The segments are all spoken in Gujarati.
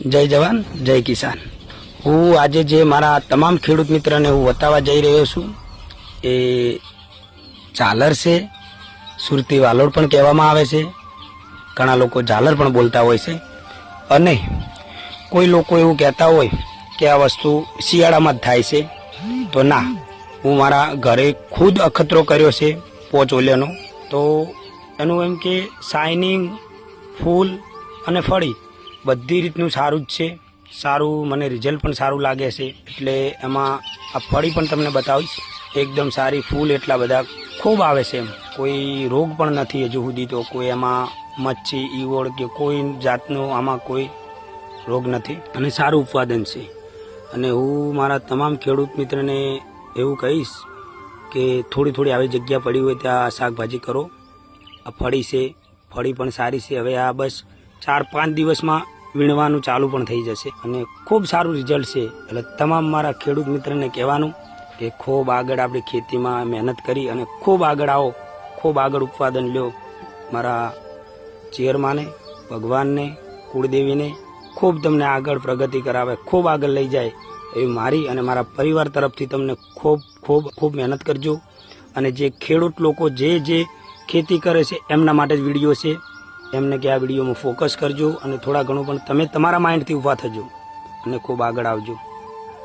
જય જવાન, જય કિસાન. હું આજે જે મારા તમામ ખેડૂત મિત્રને હું બતાવવા જઈ રહ્યો છું, એ ઝાલર છે, સુરતી વાલોડ પણ કહેવામાં આવે છે, ઘણા લોકો ઝાલર પણ બોલતા હોય છે. અને કોઈ લોકો એવું કહેતા હોય કે આ વસ્તુ શિયાળામાં જ થાય છે. તો ના, હું મારા ઘરે ખુદ અખતરો કર્યો છે પોચ ઓલિયાનો તો એનું એમ કે શાઇનિંગ ફૂલ અને ફળી બધી રીતનું સારું જ છે. સારું, મને રિઝલ્ટ પણ સારું લાગે છે. એટલે એમાં આ ફળી પણ તમને બતાવીશ. એકદમ સારી ફૂલ એટલા બધા ખૂબ આવે છે એમ. કોઈ રોગ પણ નથી હજુ સુધી તો. કોઈ એમાં મચ્છી, ઈવોળ કે કોઈ જાતનો આમાં કોઈ રોગ નથી. અને સારું ઉત્પાદન છે. અને હું મારા તમામ ખેડૂત મિત્રને એવું કહીશ કે થોડી થોડી આવી જગ્યા પડી હોય ત્યાં શાકભાજી કરો. આ ફળી છે. ફળી પણ સારી છે. હવે આ બસ ચાર પાંચ દિવસમાં વીણવાનું ચાલુ પણ થઈ જશે અને ખૂબ સારું રિઝલ્ટ છે. એટલે તમામ મારા ખેડૂત મિત્રને કહેવાનું કે ખૂબ આગળ આપણી ખેતીમાં મહેનત કરી અને ખૂબ આગળ આવો, ખૂબ આગળ ઉત્પાદન લ્યો. મારા ચેરમાને, ભગવાનને, કુળદેવીને ખૂબ તમને આગળ પ્રગતિ કરાવે, ખૂબ આગળ લઈ જાય એવી મારી અને મારા પરિવાર તરફથી તમને ખૂબ ખૂબ ખૂબ મહેનત કરજો. અને જે ખેડૂત લોકો જે જે ખેતી કરે છે, એમના માટે જ વીડિયો છે. એમને કે આ વિડીયોમાં ફોકસ કરજો અને થોડા ઘણું પણ તમે તમારા માઇન્ડથી ઊભા થજો અને ખૂબ આગળ આવજો.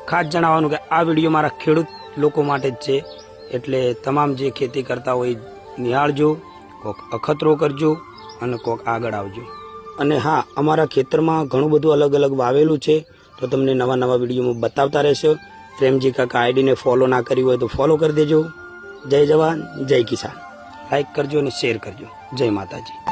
ખાસ જણાવવાનું કે આ વીડિયો મારા ખેડૂત લોકો માટે જ છે. એટલે તમામ જે ખેતી કરતા હોય નિહાળજો, કોક અખતરો કરજો અને કોક આગળ આવજો. અને હા, અમારા ખેતરમાં ઘણું બધું અલગ અલગ વાવેલું છે. તો તમને નવા નવા વિડીયોમાં બતાવતા રહેશો. પ્રેમજી કાકા આઈડીને ફોલો ના કરી હોય તો ફોલો કરી દેજો. જય જવાન, જય કિસાન. લાઈક કરજો અને શેર કરજો. જય માતાજી.